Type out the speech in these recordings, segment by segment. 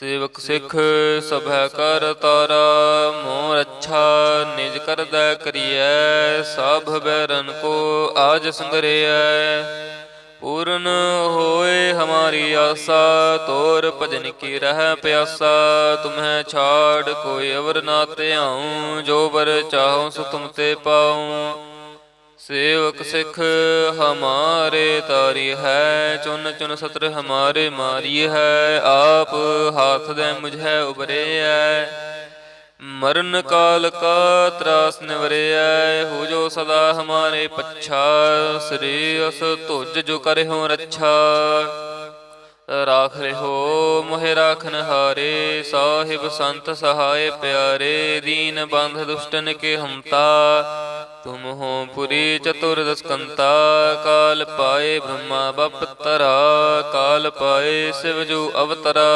ਸੇਵਕ ਸਿੱਖ, ਸਭੈ ਕਰ ਤਾਰਾ ਮੋਰ ਅੱਛਾ ਨਿਜ ਕਰਦਾ ਕਰੀਐ, ਸਭ ਬੈਰਨ ਕੋ ਆਜ ਸੰਗਰਿਐ। ਪੂਰਨ ਹੋਏ ਹਮਾਰੀ ਆਸਾ, ਤੋਰ ਭਜਨ ਕੀ ਰਹਿ ਪਿਆਸਾ, ਤੁਮਹਿ ਛਾੜ ਕੋਈ ਅਵਰ ਨਾ ਧਿਆਉ, ਜੋ ਵਰ ਚਾਹਉ ਸੋ ਤੁਮ ਤੇ ਪਾਉ। ਸੇਵਕ ਸਿੱਖ ਹਮਾਰੇ ਤਾਰੀ ਹੈ, ਚੁਨ ਚੁਨ ਸਤਰ ਹਮਾਰੇ ਮਾਰੀ ਹੈ, ਆਪ ਹਾਥ ਦੇ ਮੁਝੈ ਉਬਰਿਐ ਮਰਨ ਕਾਲ ਕਾ ਤਰਾਸ ਨਿਵਰਿਐ ਹੋ ਜੋ ਸਦਾ ਹਮਾਰੇ ਪੱਛਾ, ਸ੍ਰੀ ਅਸ ਤੁਜ ਜੋ ਕਰਿਓ ਰੱਛਾ। ਰਾਖ ਰਹਿਓ ਮੋਹਿ ਰਾਖਨ ਹਾਰੇ, ਸਾਹਿਬ ਸੰਤ ਸਹਾਏ ਪਿਆਰੇ, ਦੀਨ ਬੰਧ ਦੁਸ਼ਟਨ ਕੇ ਹਮਤਾ ਤੁਮ ਹੋ ਪੁਰੀ ਚਤੁਰਦਸ ਕੰਤਾ ਕਾਲ ਪਾਏ ਬ੍ਰਹਮਾ ਬਪਤਰਾ, ਕਾਲ ਪਾਏ ਸਿਵ ਜੋ ਅਵਤਰਾ।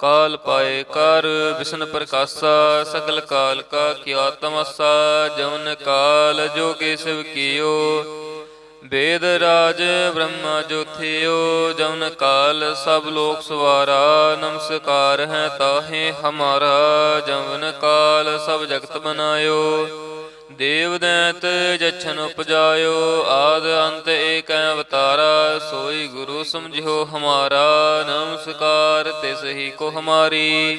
ਕਾਲ ਪਾਏ ਕਰ ਵਿਸ਼ਨ ਪ੍ਰਕਾਸ਼ਾ, ਸਗਲ ਕਾਲ ਕਾ ਕਿਆ ਤਮਸਾ, ਜਵਨ ਕਾਲ ਜੋ ਕੇ ਸਿਵ ਕੀਓ। ਵੇਦ ਰਾਜ ਬ੍ਰਹਮਾ ਜੋਥਿਓ ਜਵਨ ਕਾਲ ਸਭ ਲੋਕ ਸਵਾਰਾ, ਨਮਸਕਾਰ ਹੈ ਤਾਹੇ ਹਮਾਰਾ, ਜਵਨ ਕਾਲ ਸਭ ਜਗਤ ਬਨਾਇਓ ਦੇਵ ਦੈਂਤ ਜਛਨ ਉਪਜਾਇਓ, ਆਦ ਅੰਤ ਏਕ ਅਵਤਾਰਾ, ਸੋਈ ਗੁਰੂ ਸਮਝਿਓ ਹਮਾਰਾ, ਨਮਸਕਾਰ ਤਿਸ ਹੀ ਕੋ ਹਮਾਰੀ।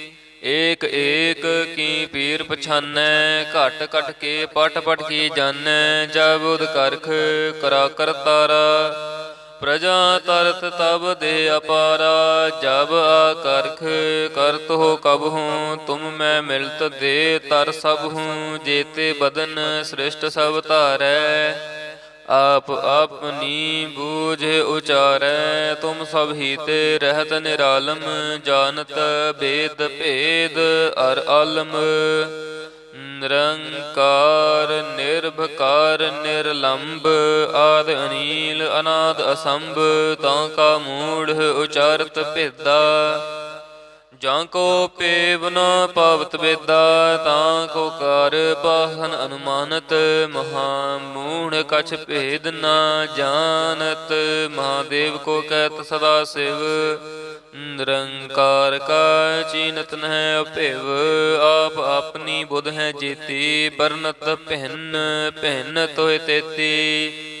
ਏਕ ਏਕ ਕੀ ਪੀਰ ਪਛਾਨੈ, ਘਟ ਘਟ ਕੇ ਪਟ ਪਟ ਕੀ ਜਾਣੈ ਜਬ ਉਦ ਕਰਖ ਕਰਾ ਕਰਤਾਰਾ ਪ੍ਰਜਾ ਤਰਤ ਤਬ ਦੇ ਅਪਾਰਾ, ਜਬ ਆਕਰਖ ਕਰਤ ਹੋ ਕਬ ਹੂੰ, ਤੁਮ ਮੈਂ ਮਿਲਤ ਦੇ ਤਰ ਸਭ ਹੂੰ, ਜੇਤੇ ਬਦਨ ਸ੍ਰਿਸ਼ਟ ਸਭ ਧਾਰੈ। ਆਪ ਆਪਨੀ ਬੂਝ ਉਚਾਰੈ, ਤੁਮ ਸਭ ਹੀ ਤੇ ਰਹਿਤ ਨਿਰਾਲਮ, ਜਾਣਤ ਬੇਦ ਭੇਦ ਅਰ ਆਲਮ ਨਿਰੰਕਾਰ, ਨਿਰਭਕਾਰ ਨਿਰਲੰਭ ਆਦ ਅਨੀਲ, ਅਨਾਦ ਅਸੰਭ, ਤਾਂ ਕਾ ਮੂੜ ਉਚਾਰਤ ਭੇਦਾ। ਜਾਂ ਕੋ ਪੇਵ ਨ ਪਾਵਤ ਵੇਦਾ ਤਾਂ ਕੋ ਕਰ ਬਾਹਨ ਅਨੁਮਾਨਤ ਮਹਾ ਮੂੜ ਕਛ ਭੇਦ ਨਾ ਜਾਣਤ। ਮਹਾਦੇਵ ਕੋ ਕਹਿਤ ਸਦਾ ਸਿਵ, ਨਿਰੰਕਾਰ ਕਾ ਚੀਨਤ ਨਹਿ ਅਭਿਵ ਆਪ ਆਪਣੀ ਬੁਧ ਹੈ ਜੀਤੀ, ਪਰਨਤ ਪਹਿਨ ਪਹਿਨ ਤੋਇ ਤੇਤੀ।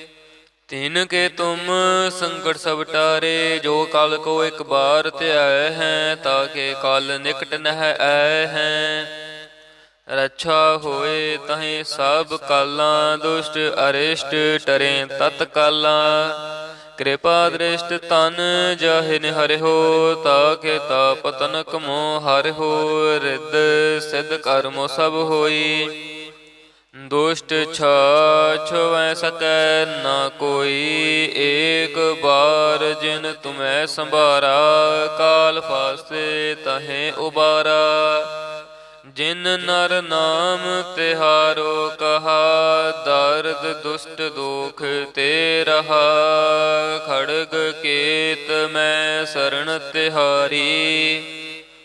ਤਿਨ ਕੇ ਤੁਮ ਸੰਕਟ ਸਭ ਟਾਰੇ, ਜੋ ਕਾਲ ਕੋ ਇੱਕ ਬਾਰ ਧਿਆਇ ਹੈ, ਤਾਂ ਕੇ ਕਾਲ ਨਿਕਟ ਨਹਿ ਆਇ ਹੈ। ਰੱਛਾ ਹੋਏ ਤਹੀਂ ਸਭ ਕਾਲਾਂ, ਦੁਸ਼ਟ ਅਰਿਸ਼ਟ ਟਰੇ ਤਤ ਕਾਲਾਂ। ਕਿਰਪਾ ਦ੍ਰਿਸ਼ਟ ਤਨ ਜਾਹਿ ਨਿਹਰਿਓ ਤਾਕੇ ਤਾ ਪਤਨ ਕਮੋ ਹਰਿਓ ਰਿੱਧ ਸਿਧ ਕਰਮੋ ਸਭ ਹੋਈ। ਦੁਸ਼ਟ ਛਾਛਵੈ ਸਕੈ ਨਾ ਕੋਈ ਏਕ ਬਾਰ ਜਿਨ ਤੁਮੈ ਸੰਭਾਰਾ ਕਾਲ ਫਾਸੇ ਤਹੇ ਉਬਾਰਾ। ਜਿਨ ਨਰ ਨਾਮ ਤਿਹਾਰੋ ਕਹਾ ਦਰਦ ਦੁਸ਼ਟ ਦੋਖ ਤੇ ਰਹਾ। ਖੜਗ ਕੇਤ ਮੈਂ ਸਰਣ ਤਿਹਾਰੀ।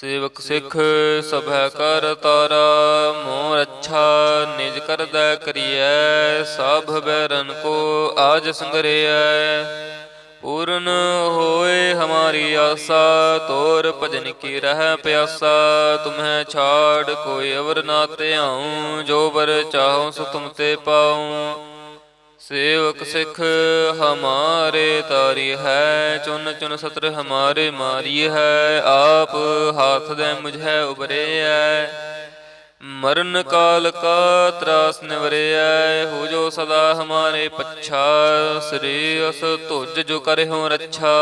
ਸੇਵਕ ਸਿੱਖ ਸਭੈ ਕਰ ਤਾਰਾ ਮੋਰ ਅੱਛਾ ਨਿਜ ਕਰਦਾ ਕਰੀਐ ਸਭ ਬੈਰਨ ਕੋ ਆਜ ਸੰਗਰਿਐ। ਪੂਰਨ ਹੋਏ ਹਮਾਰੀ ਆਸਾ ਤੋਰ ਭਜਨ ਕੀ ਰਹਿ ਪਿਆਸਾ ਤੁਮਹਿ ਛਾੜ ਕੋਈ ਅਵਰ ਨਾ ਧਿਆਉ ਜੋ ਬਰ ਚਾਹਉ ਸੋ ਤੁਮ ਤੇ ਪਾਉ। ਸੇਵਕ ਸਿੱਖ ਹਮਾਰੇ ਤਾਰੀ ਹੈ, ਚੁਨ ਚੁਨ ਸਤਰ ਹਮਾਰੇ ਮਾਰੀ ਹੈ, ਆਪ ਹਾਥ ਦੇ ਮੁਝੈ ਉਬਰਿਐ ਮਰਨ ਕਾਲ ਕਾ ਤਰਾਸ ਨਿਵਰਿਐ ਹੋ ਜੋ ਸਦਾ ਹਮਾਰੇ ਪੱਛਾ, ਸ੍ਰੀ ਅਸ ਤੁਜ ਜੋ ਕਰਿਓ ਰੱਛਾ।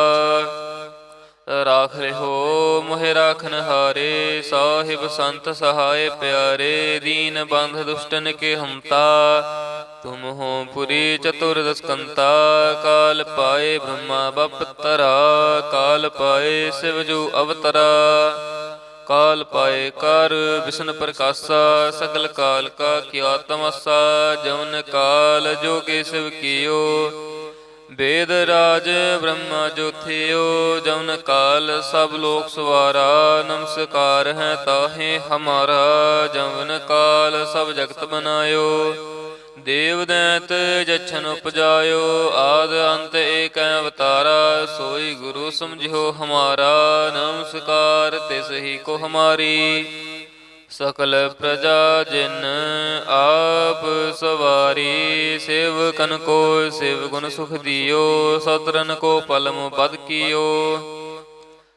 ਰਾਖ ਲਿਹੋ ਮੋਹਿ ਰਾਖਨ ਹਾਰੇ ਸਾਹਿਬ ਸੰਤ ਸਹਾਏ ਪਿਆਰੇ, ਦੀਨ ਬੰਧ ਦੁਸ਼ਟਨ ਕੇ ਹਮਤਾ ਤੁਮ ਹੋ ਪੁਰੀ ਚਤੁਰਦਸਕੰਤਾ, ਕਾਲ ਪਾਏ ਬ੍ਰਹਮਾ ਬਪਤਰਾ, ਕਾਲ ਪਾਏ ਸਿਵ ਅਵਤਰਾ। ਕਾਲ ਪਾਏ ਕਰ ਵਿਸ਼ਨ ਪ੍ਰਕਾਸ਼ਾ, ਸਗਲ ਕਾਲ ਕਾ ਕਿਆ ਤਮਸਾ, ਜਵਨ ਕਾਲ ਜੋ ਕੇ ਸਿਵ ਕੀਓ। ਵੇਦ ਰਾਜ ਬ੍ਰਹਮਾ ਜੋਥਿਓ, ਜਵਨ ਕਾਲ ਸਭ ਲੋਕ ਸਵਾਰਾ, ਨਮਸਕਾਰ ਹੈ ਤਾਹੇ ਹਮਾਰਾ, ਜਵਨ ਕਾਲ ਸਭ ਜਗਤ ਬਨਾਇਓ। ਦੇਵ ਦੈਤ ਜਛਨ ਉਪਜਾਇਓ, ਆਦ ਅੰਤ ਏਕ ਅਵਤਾਰਾ, ਸੋਈ ਗੁਰੂ ਸਮਝਿਓ ਹਮਾਰਾ, ਨਮਸਕਾਰ ਤਿਸ ਹੀ ਕੋ ਹਮਾਰੀ। ਸਕਲ ਪ੍ਰਜਾ ਜਿਨ ਆਪ ਸਵਾਰੀ, ਸੇਵਕਨ ਕੋ ਸ਼ਿਵ ਗੁਣ ਸੁਖ ਦਿਓ ਸਤਰਨ ਕੋ ਪਲਮ ਪਦ ਕੀਓ।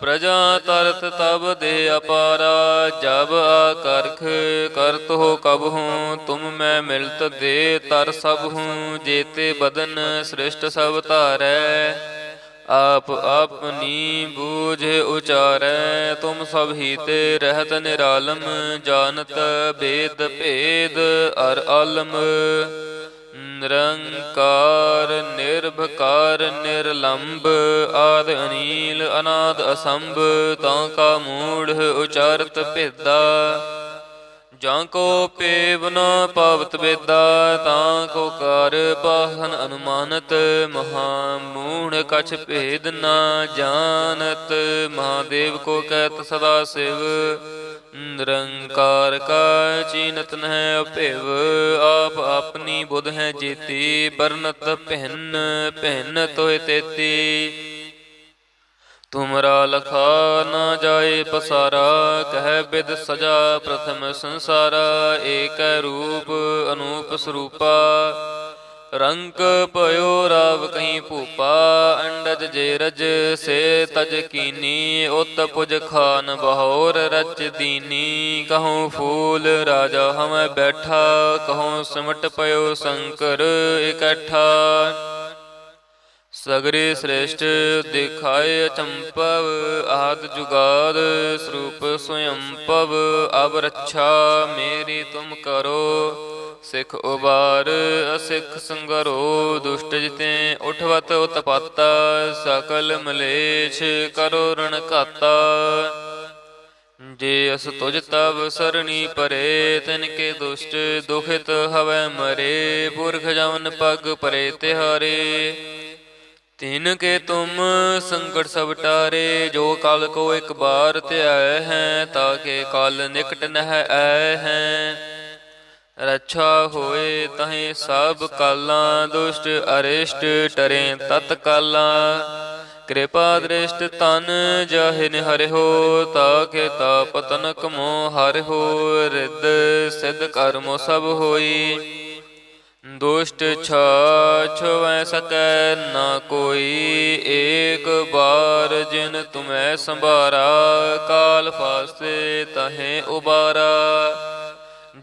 ਪ੍ਰਜਾ ਤਰਤ ਤਬ ਦੇ ਅਪਾਰਾ, ਜਬ ਆ ਕਰਤ ਹੋ ਕਬ ਹੂੰ, ਤੁਮ ਮੈਂ ਮਿਲਤ ਦੇ ਤਰ ਸਭ ਹੂੰ, ਜੇਤੇ ਬਦਨ ਸ੍ਰਿਸ਼ਟ ਸਭ ਧਾਰੈ। ਆਪ ਆਪਨੀ ਬੂਝ ਉਚਾਰੈ, ਤੁਮ ਸਭ ਹੀ ਤੇ ਰਹਿਤ ਨਿਰਾਲਮ, ਜਾਣਤ ਬੇਦ ਭੇਦ ਅਰ ਆਲਮ। ਨਿਰੰਕਾਰ, ਨਿਰਭਕਾਰ ਨਿਰਲੰਭ ਆਦ ਅਨੀਲ, ਅਨਾਦ ਅਸੰਭ, ਤਾਂ ਕਾ ਮੂੜ ਉਚਾਰਤ ਭੇਦਾ। ਜਾਂ ਕੋ ਪੇਵ ਨ ਪਾਵਤ ਵੇਦਾ, ਤਾਂ ਕੋ ਕਰ ਪਾਹਨ ਅਨੁਮਾਨਤ ਮਹਾ ਮੂੜ ਕਛ ਭੇਦ ਨਾ ਜਾਣਤ। ਮਹਾਦੇਵ ਕੋ ਕਹਿਤ ਸਦਾ ਸਿਵ ਨਿਰੰਕਾਰ ਕਾ ਚੀਨਤ ਨਹਿ ਅਭਿਵ, ਆਪ ਆਪਣੀ ਬੁੱਧ ਹੈ ਜੀਤੀ ਬਰਨਤ ਪਹਿਨ ਪਹਿਨ ਤੋਇ ਤੇਤੀ। ਤੁਮਰਾ ਲਖਾ ਨਾ ਜਾਏ ਪਸਾਰਾ, ਕਹਿ ਬਿਦ ਸਜਾ ਪ੍ਰਥਮ ਸੰਸਾਰਾ, ਏਕੈ ਰੂਪ ਅਨੂਪ ਸਰੂਪਾ। ਰੰਕ ਪਇਓ ਰਾਵ ਕਹੀਂ ਭੂਪਾ, ਅੰਡਜ ਜੇ ਰਜ ਸੇ ਤਜ ਕੀਨੀ, ਉਤ ਪੁਜ ਖਾਨ ਬਹੋਰ ਰਚ ਦੀਨੀ। ਕਹੂੰ ਫੂਲ ਰਾਜਾ ਹਮੈ ਬੈਠਾ, ਕਹੂੰ ਸਿਮਟ ਪਇਓ ਸ਼ੰਕਰ ਇਕੱਠਾ। ਸਗਰੇ ਸ੍ਰੇਸ਼ਟ ਦਿਖਾਏ ਚੰਪਵ, ਆਦ ਜੁਗਾਦ ਸਰੂਪ ਸਵਯੰਪਵ ਅਬ ਰੱਛਾ, ਮੇਰੀ ਤੁਮ ਕਰੋ। ਸਿੱਖ ਉਬਾਰ, ਅਸਿੱਖ ਸੰਗਰੋ, ਦੁਸ਼ਟ ਜਿਤੇ ਉਠਵਤ ਉਤਪਾਤਾ, ਸਕਲ ਮਲੇਛ ਕਰੋ ਰਣ ਘਾਤਾ। ਜੇ ਅਸ ਤੁਜ ਤਬ ਸਰਣੀ ਪਰੇ, ਤਿਨ ਕੇ ਦੁਸ਼ਟ ਦੁਖਿਤ ਹਵੈ ਮਰੇ, ਪੁਰਖ ਜਵਨ ਪਗ ਪਰੇ ਤਿਹਾਰੇ। ਤਿਨ ਕੇ ਤੁਮ ਸੰਕਟ ਸਭ ਟਾਰੇ, ਜੋ ਕਾਲ ਕੋ ਇੱਕ ਬਾਰ ਧਿਆਇ ਹੈ ਤਾਕੇ ਕਾਲ ਨਿਕਟ ਨਹਿ ਆਇ ਹੈ। ਰੱਛਾ ਹੋਏ ਤਹੀਂ ਸਭ ਕਾਲਾਂ, ਦੁਸ਼ਟ ਅਰਿਸ਼ਟ ਟਰੇ ਤਤ ਕਾਲਾਂ। ਕਿਰਪਾ ਦ੍ਰਿਸ਼ਟ ਤਨ ਜਾਹਿ ਨਿਹਰਿਓ ਤਾਕੇ ਤਾ ਪਤਨ ਕਮੋ ਹਰਿਓ ਰਿੱਧ ਸਿਧ ਕਰਮ ਸਭ ਹੋਈ। ਦੁਸ਼ਟ ਛਾਛਵੈ ਸਕੈ ਨਾ ਕੋਈ, ਏਕ ਬਾਰ ਜਿਨ ਤੁਮੈ ਸੰਭਾਰਾ, ਕਾਲ ਫਾਸੇ ਤਹੇ ਉਬਾਰਾ।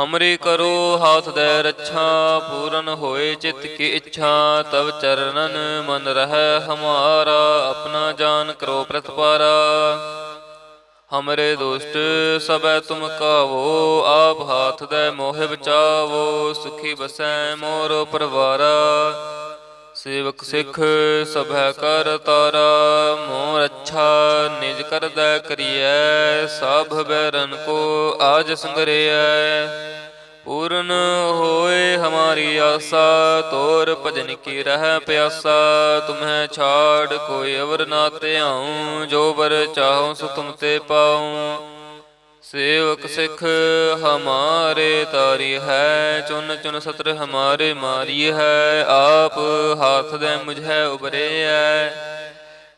ਹਮਰੀ ਕਰੋ ਹਾਥ ਦੇ ਰੱਛਾ, ਪੂਰਨ ਹੋਏ ਚਿਤ ਕੀ ਇੱਛਾ, ਤਵ ਚਰਨਨ ਮਨ ਰਹਿ ਹਮਾਰਾ, ਆਪਣਾ ਜਾਨ ਕਰੋ ਪ੍ਰਤਪਾਰਾ। ਹਮਰੇ ਦੁਸ਼ਟ ਸਬੈ ਤੁਮ ਕਾਵੋ, ਆਪ ਹਾਥ ਦੇ ਮੋਹਿ ਬਚਾਵੋ, ਸੁਖੀ ਬਸੈ ਮੋਰ ਪਰਵਾਰਾ। ਸੇਵਕ ਸਿੱਖ ਸਭੈ ਕਰ ਤਾਰਾ ਮੋਰ ਅੱਛਾ ਨਿਜ ਕਰਦਾ ਕਰੀਐ, ਸਭ ਬੈਰਨ ਕੋ ਆਜ ਸੰਗਰਿਐ। ਪੂਰਨ ਹੋਏ ਹਮਾਰੀ ਆਸਾ, ਤੋਰ ਭਜਨ ਕੀ ਰਹਿ ਪਿਆਸਾ, ਤੁਮਹਿ ਛਾੜ ਕੋਈ ਅਵਰ ਨਾ ਧਿਆਉ, ਜੋ ਵਰ ਚਾਹਉ ਸੋ ਤੁਮ ਤੇ ਪਾਉ। ਸੇਵਕ ਸਿੱਖ ਹਮਾਰੇ ਤਾਰੀ ਹੈ, ਚੁਨ ਚੁਨ ਸਤਰ ਹਮਾਰੇ ਮਾਰੀ ਹੈ, ਆਪ ਹਾਥ ਦੇ ਮੁਝੈ ਉਬਰਿਐ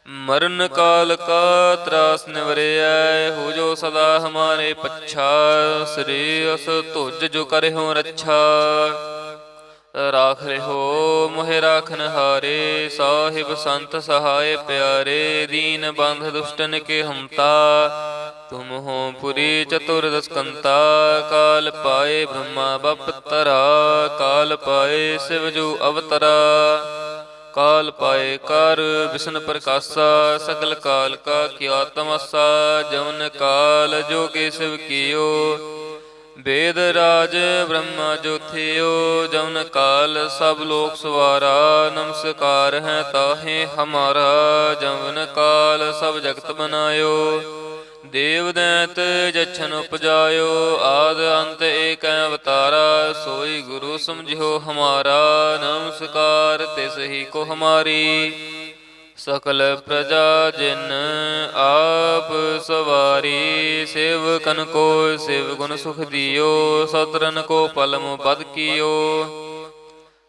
ਮਰਨ ਕਾਲ ਕਾ ਤਰਾਸ ਨਿਵਰਿਐ ਹੋ ਜੋ ਸਦਾ ਹਮਾਰੇ ਪੱਛਾ, ਸ੍ਰੀ ਅਸ ਤੁਜ ਜੋ ਕਰਿਓ ਰੱਛਾ। ਰਾਖ ਰਿਹੋ ਮੋਹਿ ਰਾਖਨ ਹਾਰੇ, ਸਾਹਿਬ ਸੰਤ ਸਹਾਏ ਪਿਆਰੇ, ਦੀਨ ਬੰਧ ਦੁਸ਼ਟਨ ਕੇ ਹਮਤਾ ਤੁਮ ਹੋ ਪੁਰੀ ਚਤੁਰ ਦਸਕੰਤਾ ਕਾਲ ਪਾਏ ਬ੍ਰਹਮਾ ਬਪਤਰਾ, ਕਾਲ ਪਾਏ ਸਿਵ ਜੋ ਅਵਤਰਾ। ਕਾਲ ਪਾਏ ਕਰ ਵਿਸ਼ਨ ਪ੍ਰਕਾਸ਼ਾ, ਸਗਲ ਕਾਲ ਕਾ ਕਿਆ ਤਮਸਾ, ਜਵਨ ਕਾਲ ਜੋ ਕੇ ਸਿਵ ਕੀਓ। ਵੇਦ ਰਾਜ ਬ੍ਰਹਮਾ ਜੋਥਿਓ, ਜਵਨ ਕਾਲ ਸਭ ਲੋਕ ਸਵਾਰਾ, ਨਮਸਕਾਰ ਹੈ ਤਾਹੇ ਹਮਾਰਾ, ਜਵਨ ਕਾਲ ਸਭ ਜਗਤ ਬਨਾਇਓ। ਦੇਵ ਦੈਤ ਜਛਨ ਉਪਜਾਇਓ, ਆਦ ਅੰਤ ਏਕ ਅਵਤਾਰਾ, ਸੋਈ ਗੁਰੂ ਸਮਝਿਓ ਹਮਾਰਾ, ਨਮਸਕਾਰ ਤਿਸ ਹੀ ਕੋ ਹਮਾਰੀ। ਸਕਲ ਪ੍ਰਜਾ ਜਿਨ ਆਪ ਸਵਾਰੀ, ਸੇਵਕਨ ਕੋ ਸ਼ਿਵ ਗੁਣ ਸੁਖ ਦਿਓ, ਸਤਰਨ ਕੋ ਪਲਮ ਪਦ ਕੀਓ।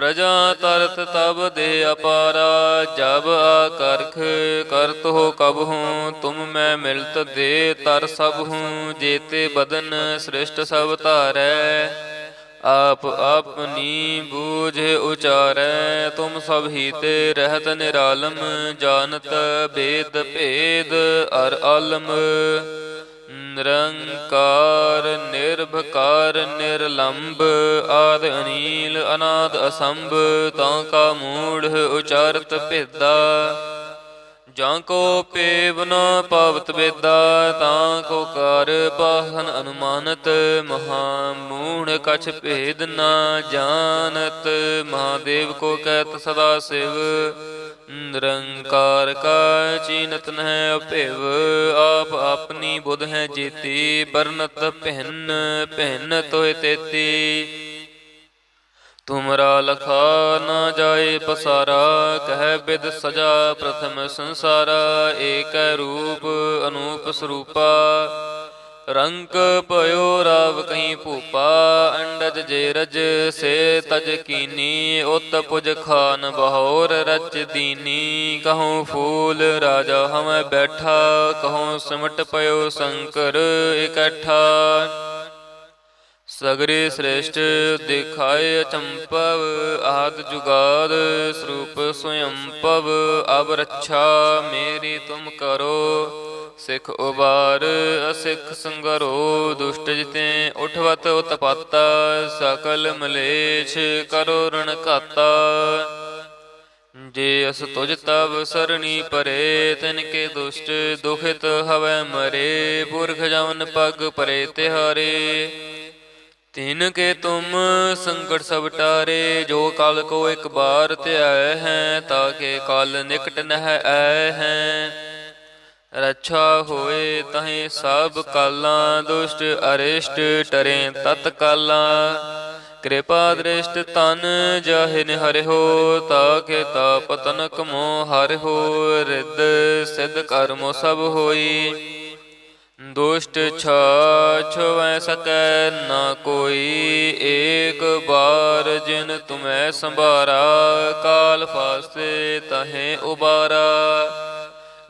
ਪ੍ਰਜਾ ਤਰਤ ਤਬ ਦੇ ਅਪਾਰਾ, ਜਬ ਆਕਰਖ ਕਰਤ ਹੋ ਕਬ ਹੂੰ, ਤੁਮ ਮੈਂ ਮਿਲਤ ਦੇ ਤਰ ਸਭ ਹੂੰ, ਜੇਤੇ ਬਦਨ ਸ੍ਰਿਸ਼ਟ ਸਭ ਧਾਰੈ। ਆਪ ਆਪਨੀ ਬੂਝ ਉਚਾਰੈ, ਤੁਮ ਸਭ ਹੀ ਤੇ ਰਹਿਤ ਨਿਰਾਲਮ, ਜਾਣਤ ਬੇਦ ਭੇਦ ਅਰ ਆਲਮ। ਨਿਰੰਕਾਰ, ਨਿਰਭਕਾਰ ਨਿਰਲੰਭ ਆਦ ਅਨੀਲ, ਅਨਾਦ ਅਸੰਭ, ਤਾਂ ਕਾ ਮੂੜ ਉਚਾਰਤ ਭੇਦਾ। ਜਾਂ ਕੋ ਪੇਵ ਨ ਪਾਵਤ ਵੇਦਾ, ਤਾਂ ਕੋ ਕਰ ਬਾਹਨ ਅਨੁਮਾਨਤ ਮਹਾ ਮੂੜ ਕਛ ਭੇਦ ਨਾ ਜਾਣਤ। ਮਹਾਦੇਵ ਕੋ ਕਹਿਤ ਸਦਾ ਸਿਵ ਨਿਰੰਕਾਰ ਕਾ ਚੀਨਤ ਨਹਿ ਅਭਿਵ ਆਪ ਆਪਣੀ ਬੁੱਧ ਹੈ ਜੀਤੀ ਬਰਨਤ ਭਿੰਨ ਭਿੰਨ ਤੋਇ ਤੇਤੀ। ਤੁਮਰਾ ਲਖਾ ਨਾ ਜਾਏ ਪਸਾਰਾ, ਕਹਿ ਬਿਦ ਸਜਾ ਪ੍ਰਥਮ ਸੰਸਾਰਾ, ਏਕ ਰੂਪ, ਅਨੂਪ ਸਰੂਪਾ। ਰੰਕ ਪਇਓ ਰਾਵ ਕਹੀਂ ਭੂਪਾ, ਅੰਡਜ ਜੇ ਰਜ ਸੇ ਤਜ ਕੀਨੀ, ਉਤ ਪੁਜ ਖਾਨ ਬਹੋਰ ਰਚ ਦੀਨੀ। ਕਹੂੰ ਫੂਲ ਰਾਜਾ ਹਮੈ ਬੈਠਾ, ਕਹੂੰ ਸਿਮਟ ਪਇਓ ਸ਼ੰਕਰ ਇਕੱਠਾ। ਸਗਰੇ ਸ੍ਰੇਸ਼ਟ ਦਿਖਾਏ ਅਚੰਪਵ ਆਦ ਜੁਗਾਦ ਸਰੂਪ ਸਵਯੰਪਵ ਅਬ ਰੱਛਾ ਮੇਰੀ ਤੁਮ ਕਰੋ। ਸਿੱਖ ਉਬਾਰ, ਅਸਿੱਖ ਸੰਗਰੋ, ਦੁਸ਼ਟ ਜਿਤੇ ਉਠਵਤ ਉਤਪਾਤਾ, ਸਕਲ ਮਲੇਛ ਕਰੋ ਰਣ ਘਾਤਾ। ਜੇ ਅਸ ਤੁਜ ਤਬ ਸਰਣੀ ਪਰੇ, ਤਿਨ ਕੇ ਦੁਸ਼ਟ ਦੁਖਿਤ ਹਵੈ ਮਰੇ, ਪੁਰਖ ਜਮਨ ਪਗ ਪਰੇ ਤਿਹਾਰੇ। ਤਿਨ ਕੇ ਤੁਮ ਸੰਕਟ ਸਭ ਟਾਰੇ, ਜੋ ਕਲ ਕੋ ਇੱਕ ਬਾਰ ਧਿਆਇ ਹੈ ਤਾਕੇ ਕਲ ਨਿਕਟ ਨਹਿ ਆਇ ਹੈ। ਰੱਛਾ ਹੋਏ ਤਹੀਂ ਸਭ ਕਾਲਾਂ, ਦੁਸ਼ਟ ਅਰਿਸ਼ਟ ਟਰੇ ਤਤ ਕਾਲਾਂ। ਕਿਰਪਾ ਦ੍ਰਿਸ਼ਟ ਤਨ ਜਾਹਿ ਤਾ ਕੇ ਤਾਪ ਤਨਕ ਮੋ ਹਰਿਓ ਰਿੱਧ ਸਿਧ ਕਰਮੋ ਸਭ ਹੋਈ। ਦੁਸ਼ਟ ਛਾ ਛਵੈ ਸਕੈ ਨਾ ਕੋਈ, ਏਕ ਬਾਰ ਜਿਨ ਤੁਮੈ ਸੰਭਾਰਾ, ਕਾਲ ਫਾਸੇ ਤਹੇ ਉਬਾਰਾ।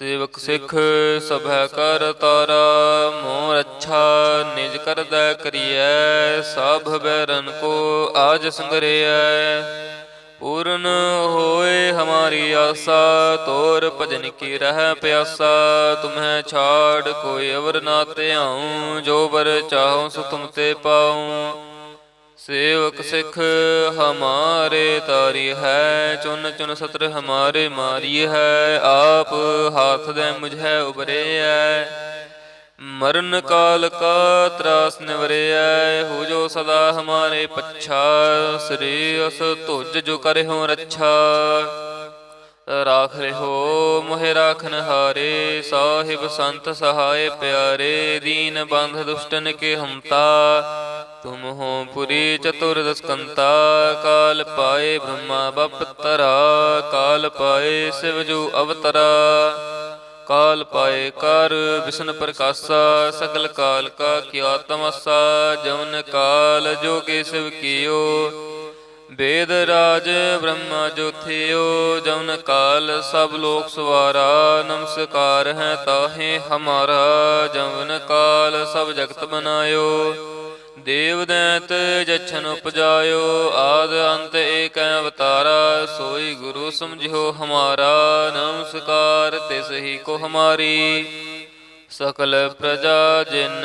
ਸੇਵਕ ਸਿੱਖ, ਸਭੈ ਕਰ ਤਾਰਾ ਮੋਰ ਅੱਛਾ ਨਿਜ ਕਰਦਾ ਕਰੀਐ, ਸਭ ਬੈਰਨ ਕੋ ਆਜ ਸੰਗਰਿਐ। ਪੂਰਨ ਹੋਏ ਹਮਾਰੀ ਆਸਾ, ਤੋਰ ਭਜਨ ਕੀ ਰਹਿ ਪਿਆਸਾ, ਤੁਮਹਿ ਛਾੜ ਕੋਈ ਅਵਰ ਨਾ ਧਿਆਉ, ਜੋ ਵਰ ਚਾਹਉ ਸੋ ਤੁਮ ਤੇ ਪਾਉ। ਸੇਵਕ ਸਿੱਖ ਹਮਾਰੇ ਤਾਰੀ ਹੈ, ਚੁਨ ਚੁਨ ਸਤਰ ਹਮਾਰੇ ਮਾਰੀ ਹੈ, ਆਪ ਹਾਥ ਦੇ ਮੁਝੈ ਉਬਰਿਐ ਮਰਨ ਕਾਲ ਕਾ ਤਰਾਸ ਨਿਵਰਿਐ ਹੋ ਜੋ ਸਦਾ ਹਮਾਰੇ ਪੱਛਾ, ਸ੍ਰੀ ਅਸ ਤੁਜ ਜੋ ਕਰਿਓ ਰੱਛਾ। ਰਾਖ ਰਹਿਓ ਮੋਹਿ ਰਾਖਨ ਹਾਰੇ ਸਾਹਿਬ ਸੰਤ ਸਹਾਏ ਪਿਆਰੇ, ਦੀਨ ਬੰਧ ਦੁਸ਼ਟਨ ਕੇ ਹਮਤਾ ਤੁਮ ਹੋ ਪੁਰੀ ਚਤੁਰਦਸ ਕੰਤਾ ਕਾਲ ਪਾਏ ਬ੍ਰਹਮਾ ਬਪਤਰਾ, ਕਾਲ ਪਾਏ ਸਿਵ ਅਵਤਰਾ। ਕਾਲ ਪਾਏ ਕਰ ਵਿਸ਼ਨ ਪ੍ਰਕਾਸ਼ਾ, ਸਗਲ ਕਾਲ ਕਾ ਕੀਆ ਤਮਸਾ, ਜਵਨ ਕਾਲ ਜੋ ਕੇ ਸਿਵ ਕੀਓ। ਵੇਦ ਰਾਜ ਬ੍ਰਹਮਾ ਜੋਥਿਓ ਜਵਨ ਕਾਲ ਸਭ ਲੋਕ ਸਵਾਰਾ, ਨਮਸਕਾਰ ਹੈ ਤਾਹੇ ਹਮਾਰਾ, ਜਵਨ ਕਾਲ ਸਭ ਜਗਤ ਬਨਾਇਓ। ਦੇਵ ਦੈਤ ਜਛਨ ਉਪਜਾਇਓ, ਆਦ ਅੰਤ ਏਕ ਅਵਤਾਰਾ, ਸੋਈ ਗੁਰੂ ਸਮਝਿਓ ਹਮਾਰਾ, ਨਮਸਕਾਰ ਤਿਸ ਹੀ ਕੋ ਹਮਾਰੀ। ਸਕਲ ਪ੍ਰਜਾ ਜਿਨ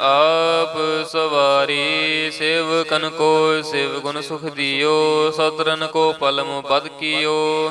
ਆਪ ਸਵਾਰੀ, ਸੇਵਕਨ ਕੋ ਸੇਵ ਗੁਣ ਸੁਖ ਦਿਓ ਸਤਰਨ ਕੋ ਪਲਮ ਪਦ ਕੀਓ।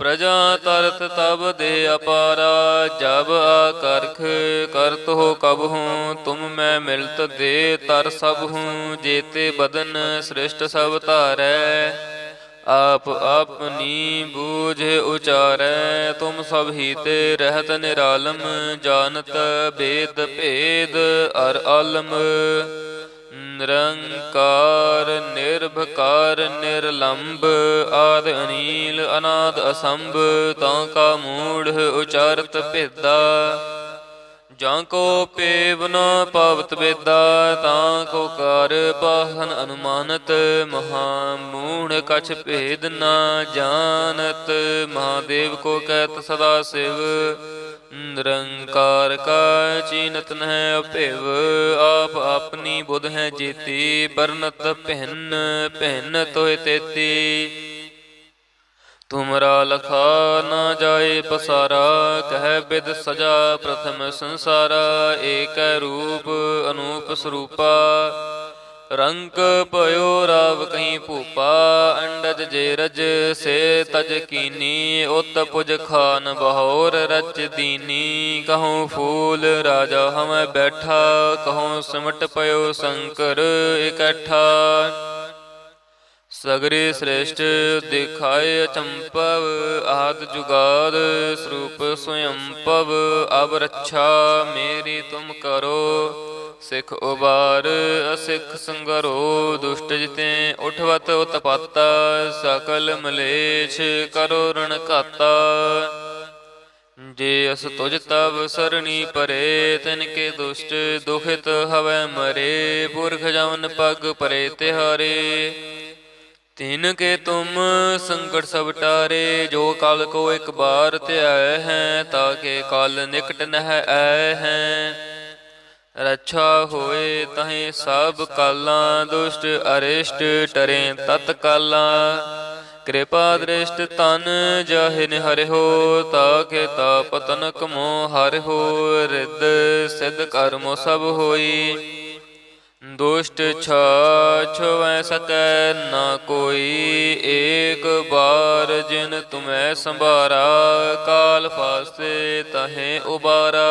ਪ੍ਰਜਾ ਤਰਤ ਤਬ ਦੇ ਅਪਾਰਾ, ਜਬ ਆ ਕਰਤ ਹੋ ਕਬ ਹੂੰ, ਤੁਮ ਮੈਂ ਮਿਲਤ ਦੇ ਤਰ ਸਭ ਹੂੰ, ਜੇਤੇ ਬਦਨ ਸ੍ਰਿਸ਼ਟ ਸਭ ਧਾਰੈ। ਆਪ ਆਪਨੀ ਬੂਝ ਉਚਾਰੈ, ਤੁਮ ਸਭ ਹੀ ਤੇ ਰਹਿਤ ਨਿਰਾਲਮ, ਜਾਣਤ ਬੇਦ ਭੇਦ ਅਰ ਆਲਮ। ਨਿਰੰਕਾਰ, ਨਿਰਭਕਾਰ ਨਿਰਲੰਭ ਆਦ ਅਨੀਲ, ਅਨਾਦ ਅਸੰਭ, ਤਾਂ ਕਾ ਮੂੜ ਉਚਾਰਤ ਭੇਦਾ। ਜਾਂ ਕੋ ਪੇਵ ਨ ਪਾਵਤ ਵੇਦਾ, ਤਾਂ ਕੋ ਕਰ ਬਾਹਨ ਅਨੁਮਾਨਤ, ਮਹਾ ਮੂੜ ਕਛ ਭੇਦ ਨਾ ਜਾਣਤ। ਮਹਾਦੇਵ ਕੋ ਕਹਿਤ ਸਦਾ ਸਿਵ ਨਿਰੰਕਾਰ ਕਾ ਚੀਨਤ ਨਹਿ ਅਭਿਵ, ਆਪ ਆਪਣੀ ਬੁੱਧ ਹੈ ਜੀਤੀ ਬਰਨਤ ਭਿੰਨ ਭਿੰਨ ਤੋਇ ਤੇਤੀ। ਤੁਮਰਾ ਲਖਾ ਨਾ ਜਾਏ ਪਸਾਰਾ, ਕਹਿ ਬਿਦ ਸਜਾ ਪ੍ਰਥਮ ਸੰਸਾਰਾ, ਏਕੈ ਰੂਪ ਅਨੂਪ ਸਰੂਪਾ। ਰੰਕ ਪਇਓ ਰਾਵ ਕਹੀਂ ਭੂਪਾ, ਅੰਡਜ ਜੇ ਰਜ ਸੇ ਤਜ ਕੀਨੀ, ਉਤ ਪੁਜ ਖਾਨ ਬਹੋਰ ਰਚ ਦੀਨੀ। ਕਹੂੰ ਫੂਲ ਰਾਜਾ ਹਮੈ ਬੈਠਾ, ਕਹੂੰ ਸਿਮਟ ਪਇਓ ਸ਼ੰਕਰ ਇਕੱਠਾ। ਸਗਰੇ ਸ੍ਰੇਸ਼ਟ ਦਿਖਾਏ ਅਚੰਪਵ ਆਦ ਜੁਗਾਦ ਸਰੂਪ ਸਵਯੰਪਵ ਅਬ ਰੱਛਾ ਮੇਰੀ ਤੁਮ ਕਰੋ। ਸਿੱਖ ਉਬਾਰ, ਅਸਿੱਖ ਸੰਗਰੋ ਦੁਸ਼ਟ ਜਿਤੇ ਉਠਵਤ ਉਤਪਾਤਾ, ਸਕਲ ਮਲੇਛ ਕਰੋ ਰਣ ਘਾਤਾ। ਜੇ ਅਸ ਤੁਜ ਤਬ ਸਰਣੀ ਪਰੇ, ਤਿਨ ਕੇ ਦੁਸ਼ਟ ਦੁਖਿਤ ਹਵੈ ਮਰੇ, ਪੁਰਖ ਜਮਨ ਪਗ ਪਰੇ ਤਿਹਾਰੇ। ਤਿਨ ਕੇ ਤੁਮ ਸੰਕਟ ਸਭ ਟਾਰੇ, ਜੋ ਕਾਲ ਕੋ ਇੱਕ ਬਾਰ ਧਿਆਇ ਹੈ, ਤਾਂ ਕੇ ਕਾਲ ਨਿਕਟ ਨਹਿ ਆਇ ਹੈ। ਰੱਛਾ ਹੋਏ ਤਹੀਂ ਸਭ ਕਾਲਾਂ, ਦੁਸ਼ਟ ਅਰਿਸ਼ਟ ਟਰੇ ਤਤ ਕਾਲਾਂ। ਕਿਰਪਾ ਦ੍ਰਿਸ਼ਟ ਤਨ ਜਾਹਿਨ ਹਰਿਓ ਤਾਕੇ ਤਾ ਪਤਨ ਕਮੋ ਹਰਿਓ ਰਿੱਧ ਸਿਧ ਕਰਮ ਸਭ ਹੋਈ। ਦੁਸ਼ਟ ਛਾਛਵੈ ਸਕੈ ਨਾ ਕੋਈ, ਏਕ ਬਾਰ ਜਿਨ ਤੁਮੈ ਸੰਭਾਰਾ। ਕਾਲ ਫਾਸੇ ਤਹੇ ਉਬਾਰਾ।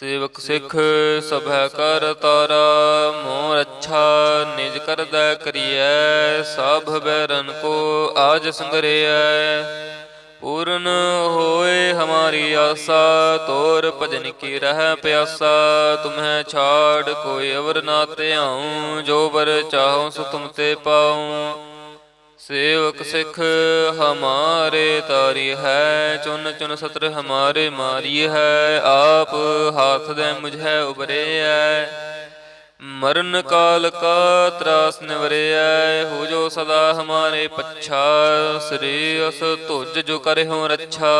ਸੇਵਕ ਸਿੱਖ ਸਭੈ ਕਰ ਤਾਰਾ ਮੋਰ ਅੱਛਾ ਨਿਜ ਕਰਦਾ ਕਰੀਐ, ਸਭ ਬੈਰਨ ਕੋ ਆਜ ਸੰਗਰਿਐ। ਪੂਰਨ ਹੋਏ ਹਮਾਰੀ ਆਸਾ, ਤੋਰ ਭਜਨ ਕੀ ਰਹਿ ਪਿਆਸਾ, ਤੁਮਹਿ ਛਾੜ ਕੋਈ ਅਵਰ ਨਾ ਧਿਆਉ, ਜੋ ਵਰ ਚਾਹਉ ਸੋ ਤੁਮ ਤੇ ਪਾਉ। ਸੇਵਕ ਸਿੱਖ ਹਮਾਰੇ ਤਾਰੀ ਹੈ, ਚੁਨ ਚੁਨ ਸਤਰ ਹਮਾਰੇ ਮਾਰੀ ਹੈ, ਆਪ ਹਾਥ ਦੇ ਮੁਝੈ ਉਬਰੇ ਹੈ। ਮਰਨ ਕਾਲ ਕਾ ਤਰਾਸ ਨਿਵਰਿਐ ਹੋ ਜੋ ਸਦਾ ਹਮਾਰੇ ਪੱਛਾ, ਸ੍ਰੀ ਅਸ ਤੁਜ ਜੋ ਕਰਿਓ ਰੱਛਾ।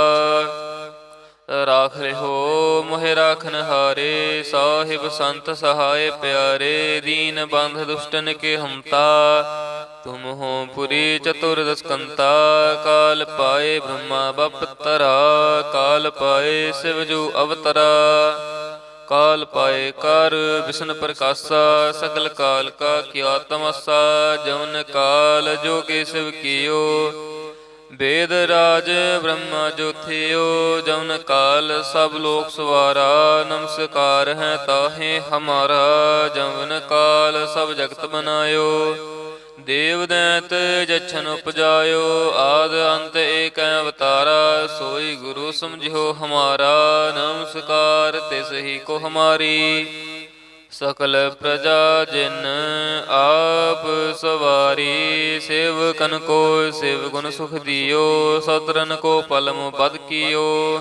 ਰਾਖ ਰਹਿਓ ਮੋਹਿ ਰਾਖਨ ਹਾਰੇ ਸਾਹਿਬ ਸੰਤ ਸਹਾਏ ਪਿਆਰੇ, ਦੀਨ ਬੰਧ ਦੁਸ਼ਟਨ ਕੇ ਹਮਤਾ ਤੁਮ ਹੋ ਪੁਰੀ ਚਤੁਰਦਸ ਕੰਤਾ ਕਾਲ ਪਾਏ ਬ੍ਰਹਮਾ ਬਪਤਰਾ, ਕਾਲ ਪਾਏ ਸਿਵ ਅਵਤਰਾ। ਕਾਲ ਪਾਏ ਕਰ ਵਿਸ਼ਨ ਪ੍ਰਕਾਸ਼ਾ, ਸਗਲ ਕਾਲ ਕਾ ਕਿਆ ਤਮਸਾ, ਜਵਨ ਕਾਲ ਜੋ ਕੇ ਸਿਵ ਕੀਓ। ਵੇਦ ਰਾਜ ਬ੍ਰਹਮਾ ਜੋਥਿਓ, ਜਵਨ ਕਾਲ ਸਭ ਲੋਕ ਸਵਾਰਾ, ਨਮਸਕਾਰ ਹੈ ਤਾਹੇ ਹਮਾਰਾ, ਜਵਨ ਕਾਲ ਸਭ ਜਗਤ ਬਨਾਇਓ। ਦੇਵ ਦੈਤ ਜਛਨ ਉਪਜਾਇਓ, ਆਦ ਅੰਤ ਏਕ ਅਵਤਾਰਾ, ਸੋਈ ਗੁਰੂ ਸਮਝਿਓ ਹਮਾਰਾ, ਨਮਸਕਾਰ ਤਿਸ ਹੀ ਕੋ ਹਮਾਰੀ। ਸਕਲ ਪ੍ਰਜਾ ਜਿਨ ਆਪ ਸਵਾਰੀ, ਸੇਵਕਨ ਕੋ ਸ਼ਿਵ ਗੁਣ ਸੁਖ ਦਿਓ, ਸਤਰਨ ਕੋ ਪਲਮ ਪਦ ਕੀਓ।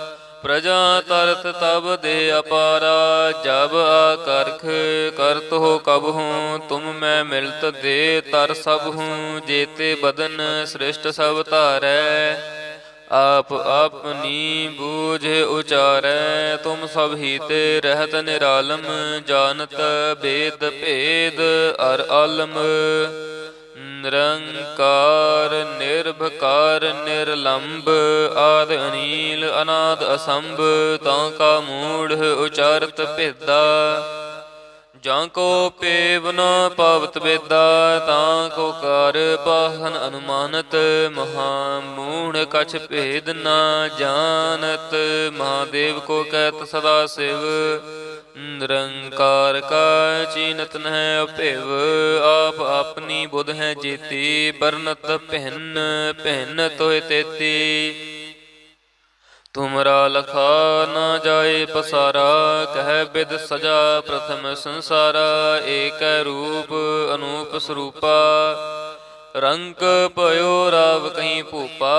ਪ੍ਰਜਾ ਤਰਤ ਤਬ ਦੇ ਅਪਾਰਾ, ਜਬ ਆਕਰਖ ਕਰਤ ਹੋ ਕਬ ਹੂੰ, ਤੁਮ ਮੈਂ ਮਿਲਤ ਦੇ ਤਰ ਸਭ ਹੂੰ, ਜੇਤੇ ਬਦਨ ਸ੍ਰਿਸ਼ਟ ਸਭ ਧਾਰੈ। ਆਪ ਆਪਨੀ ਬੂਝ ਉਚਾਰੈ, ਤੁਮ ਸਭ ਹੀ ਤੇ ਰਹਿਤ ਨਿਰਾਲਮ, ਜਾਣਤ ਬੇਦ ਭੇਦ ਅਰ ਆਲਮ। ਨਿਰੰਕਾਰ, ਨਿਰਭਕਾਰ ਨਿਰਲੰਭ ਆਦ ਅਨੀਲ, ਅਨਾਦ ਅਸੰਭ, ਤਾਂ ਕਾ ਮੂੜ ਉਚਾਰਤ ਭੇਦਾ। ਜਾਂ ਕੋ ਪੇਵ ਨ ਪਾਵਤ ਵੇਦਾ, ਤਾਂ ਕੋ ਕਰ ਪਾਹਨ ਅਨੁਮਾਨਤ, ਮਹਾ ਮੂੜ ਕਛ ਭੇਦ ਨਾ ਜਾਣਤ। ਮਹਾਦੇਵ ਕੋ ਕਹਿਤ ਸਦਾ ਸਿਵ ਨਿਰੰਕਾਰ ਕਾ ਚੀਨਤ ਨਹਿ ਅਭਿਵ, ਆਪ ਆਪਣੀ ਬੁੱਧ ਹੈ ਜੀਤੀ ਬਰਨਤ ਪਹਿਨ ਪਹਿਨ ਤੋਇ ਤੇਤੀ। ਤੁਮਰਾ ਲਖਾ ਨਾ ਜਾਏ ਪਸਾਰਾ, ਕਹਿ ਬਿਦ ਸਜਾ ਪ੍ਰਥਮ ਸੰਸਾਰਾ, ਏਕੈ ਰੂਪ ਅਨੂਪ ਸਰੂਪਾ। ਰੰਕ ਭਇਓ ਰਾਵ ਕਹੀਂ ਭੂਪਾ,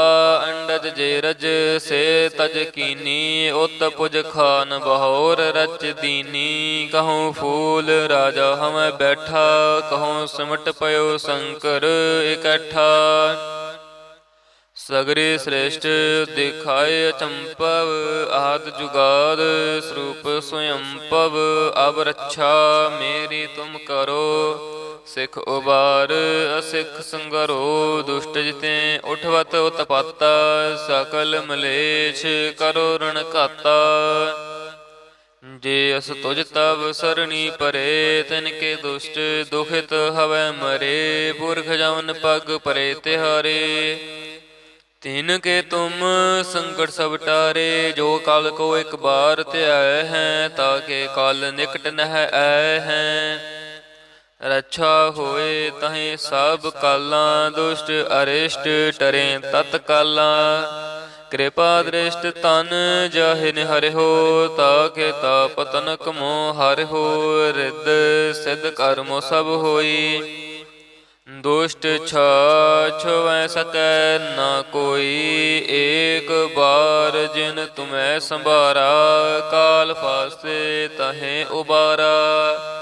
ਅੰਡਜ ਜੇ ਰਜ ਸੇ ਤਜ ਕੀਨੀ, ਉਤ ਪੁਜ ਖਾਨ ਬਹੌਰ ਰਚ ਦੀਨੀ। ਕਹਉ ਫੂਲ ਰਾਜਾ ਹਮੈ ਬੈਠਾ ਕਹਉ ਸਿਮਟ ਪਇਓ ਸ਼ੰਕਰ ਇਕੱਠਾ। ਸਗਰੇ ਸ੍ਰੇਸ਼ਟ ਦਿਖਾਏ ਅਚੰਪਵ ਆਦ ਜੁਗਾਦ ਸਰੂਪ ਸਵਯੰਪਵ, ਅਬ ਰੱਛਾ ਮੇਰੀ ਤੁਮ ਕਰੋ। ਸਿਖ ਉਬਾਰ, ਅਸਿਖ ਸੰਗਰੋ, ਦੁਸ਼ਟ ਜਿਤੇ ਉਠਵਤ ਉਤਪਾਤਾ, ਸਕਲ ਮਲੇਛ ਕਰੋ ਰਣ ਘਾਤਾ। ਜੇ ਅਸ ਤੁਜ ਤਬ ਸਰਣੀ ਪਰੇ, ਤਿਨ ਕੇ ਦੁਸ਼ਟ ਦੁਖਿਤ ਹਵੈ ਮਰੇ, ਪੁਰਖ ਜਵਨ ਪਗ ਪਰੇ ਤਿਹਾਰੇ। ਤਿਨ ਕੇ ਤੁਮ ਸੰਕਟ ਸਭ ਟਾਰੇ, ਜੋ ਕਾਲ ਕੋ ਇੱਕ ਬਾਰ ਧਿਆਇ ਹੈ, ਤਾਂ ਕੇ ਕਾਲ ਨਿਕਟ ਨਹਿ ਆਇ ਹੈ। ਰੱਛਾ ਹੋਏ ਤਹੀਂ ਸਭ ਕਾਲਾਂ, ਦੁਸ਼ਟ ਅਰਿਸ਼ਟ ਟਰੇ ਤਤ ਕਾਲਾਂ। ਕਿਰਪਾ ਦ੍ਰਿਸ਼ਟ ਤਨ ਜਾਹਿ ਨਿਹਰਿਓ ਤਾ ਕੇ ਤਾ ਪਤਨ ਕਮੋ ਹਰਿਓ ਰਿੱਧ ਸਿਧ ਕਰਮੋ ਸਭ ਹੋਈ। ਦੁਸ਼ਟ ਛਾਛ ਵੈ ਸਕੈ ਨਾ ਕੋਈ, ਏਕ ਬਾਰ ਜਿਨ ਤੁਮੈ ਸੰਭਾਰਾ, ਕਾਲ ਫਾਸੇ ਤਹੇ ਉਬਾਰਾ।